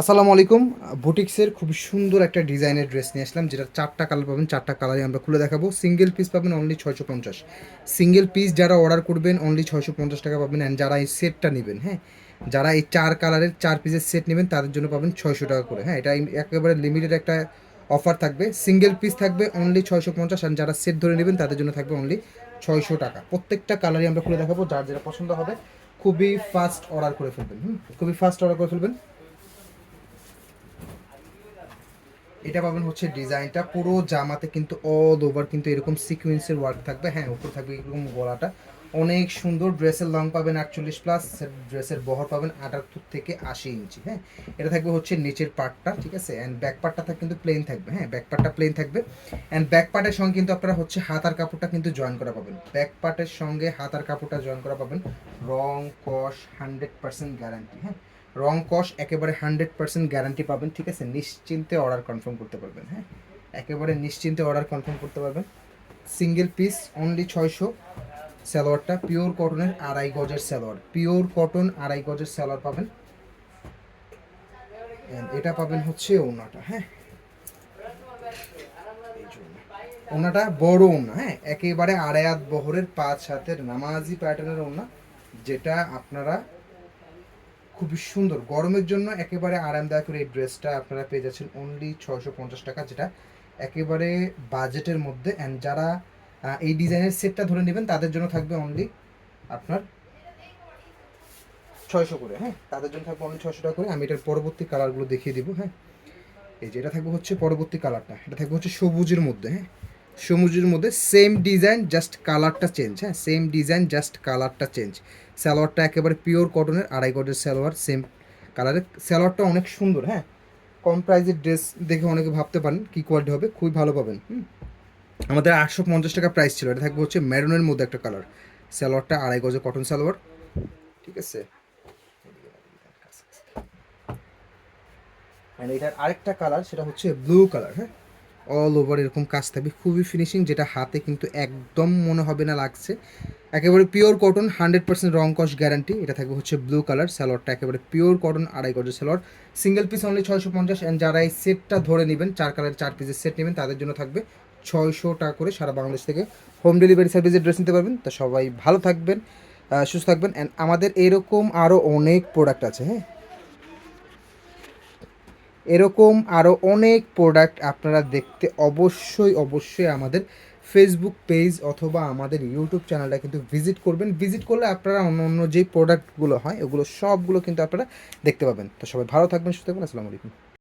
আসসালামু আলাইকুম। বুটিক্সের খুব সুন্দর একটা ডিজাইনের ড্রেস নিয়ে আসলাম, যেটা চারটা কালার পাবেন, চারটা কালারই আমরা খুলে দেখাবো। সিঙ্গেল পিস পাবেন অনলি ছয়শো পঞ্চাশ। সিঙ্গেল পিস যারা অর্ডার করবেন অনলি ছয়শো পঞ্চাশ টাকা পাবেন অ্যান্ড যারা এই সেটটা নেবেন হ্যাঁ? যারা এই চার কালারের, চার পিসের সেট নেবেন, তাদের জন্য পাবেন ছয়শো টাকা করে হ্যাঁ? এটা একেবারে লিমিটেড একটা অফার থাকবে। সিঙ্গেল পিস থাকবে অনলি ছয়শো পঞ্চাশ আর যারা সেট ধরে নেবেন, তাদের জন্য থাকবে অনলি ছয়শো টাকা। প্রত্যেকটা কালারই আমরা খুলে দেখাবো, যার যেটা পছন্দ হবে, খুবই ফাস্ট অর্ডার করে ফেলবেন, হুম? খুবই ফাস্ট অর্ডার করে ফেলবেন। এটা পাবেন হচ্ছে ডিজাইনটা। পুরো জামাতে কিন্তু অল ওভার কিন্তু এরকম সিকোয়েন্সের ওয়ার্ক থাকবে। হ্যাঁ উপর থাকবে এরকম গলাটা। অনেক সুন্দর ড্রেসের লং পাবেন আটচল্লিশ প্লাস ড্রেসের বহর পাবেন আটাত্তর থেকে আশি ইঞ্চি হ্যাঁ। এটা থাকবে হচ্ছে নিচের পার্টটা ঠিক আছে? অ্যান্ড ব্যাক পার্টটা কিন্তু প্লেন থাকবে হ্যাঁ। ব্যাক পার্টটা প্লেন থাকবে। অ্যান্ড ব্যাক পার্টের সঙ্গে কিন্তু আপনারা হচ্ছে হাতার কাপড়টা কিন্তু জয়েন করা পাবেন। ব্যাক পার্টের সঙ্গে হাতার কাপড়টা জয়েন করা পাবেন। রং কস হান্ড্রেড পার্সেন্ট গ্যারান্টি হ্যাঁ। রং কস, একেবারে হান্ড্রেড পার্সেন্ট গ্যারান্টি পাবেন, ঠিক আছে? নিশ্চিন্তে অর্ডার কনফার্ম করতে পারবেন হ্যাঁ? একেবারে নিশ্চিন্তে অর্ডার কনফার্ম করতে পারবেন। সিঙ্গেল পিস অনলি ছয়শো সালোয়ারটা পিওর কটনের আড়াই গজের সালোয়ার। পিওর কটন আড়াই গজের সালোয়ার পাবেন। এটা পাবেন হচ্ছে ওনাটা হ্যাঁ। ওনাটা বড় ওনা হ্যাঁ? একেবারে আড়াই হাত বহরের পাঁচ হাতের নামাজি প্যাটার্নের ওনা, যেটা আপনারা খুবই সুন্দর। গরমের জন্য একেবারে আরামদায়ক এই ড্রেসটা আপনারা পেয়ে যাচ্ছেন অনলি ছয়শো পঞ্চাশ টাকা, যেটা একেবারে বাজেটের মধ্যে অ্যান্ড যারা এই ডিজাইনের সেটটা ধরে নেবেন, তাদের জন্য থাকবে অনলি আপনার ছয়শো করে হ্যাঁ? তাদের জন্য থাকবে অনলি ছয়শো টাকা করে। আমি এটার পরবর্তী কালারগুলো দেখিয়ে দিব হ্যাঁ? এই যে এটা থাকবে হচ্ছে পরবর্তী কালারটা এটা থাকবে হচ্ছে সবুজের মধ্যে হ্যাঁ? সবুজের মধ্যে সেম ডিজাইন জাস্ট কালারটা চেঞ্জ হ্যাঁ? সেম ডিজাইন জাস্ট কালারটা চেঞ্জ সালোয়ারটা একেবারে পিওর কটনের আড়াই গজের সালোয়ার সেম কালারের সালোয়ারটা অনেক সুন্দর হ্যাঁ? কম প্রাইজের ড্রেস দেখে অনেকে ভাবতে পারেন কী কোয়ালিটি হবে, খুবই ভালো পাবেন, হুম? আমাদের আটশো পঞ্চাশ টাকা প্রাইস ছিল, এটা থাকবে হচ্ছে মেরুনের মধ্যে একটা কালার সালোয়ারটা আড়াই গজের কটন সালোয়ার, ঠিক আছে? এটার আরেকটা কালার সেটা হচ্ছে ব্লু কালার হ্যাঁ? অল ওভার এরকম কাজ থাকবে। খুবই ফিনিশিং যেটা হাতে কিন্তু একদম মনে হবে না লাগছে। একেবারে পিওর কটন হান্ড্রেড পার্সেন্ট রং কস গ্যারান্টি এটা থাকবে হচ্ছে ব্লু কালার স্যালোয়ারটা একেবারে পিওর কটন আড়াই গজের স্যালোয়ার সিঙ্গেল পিস অনলি ছয়শো পঞ্চাশ অ্যান্ড যারা এই সেটটা ধরে নেবেন, চার কালার চার পিসের সেট নেবেন, তাদের জন্য থাকবে ছয়শো টাকা করে সারা বাংলাদেশ থেকে হোম ডেলিভারি সার্ভিসে ড্রেস নিতে পারবেন। তো সবাই ভালো থাকবেন সুস্থ থাকবেন অ্যান্ড আমাদের এরকম আরও অনেক প্রোডাক্ট আছে হ্যাঁ? এরকম আরও অনেক প্রোডাক্ট আপনারা দেখতে অবশ্যই অবশ্যই আমাদের ফেসবুক পেজ অথবা আমাদের ইউটিউব চ্যানেলটা কিন্তু ভিজিট করবেন। ভিজিট করলে আপনারা অন্য অন্য যেই প্রোডাক্টগুলো হয়, ওগুলো সবগুলো কিন্তু আপনারা দেখতে পাবেন। তো সবাই ভালো থাকবেন, সুস্থ থাকবেন। আসসালামু আলাইকুম।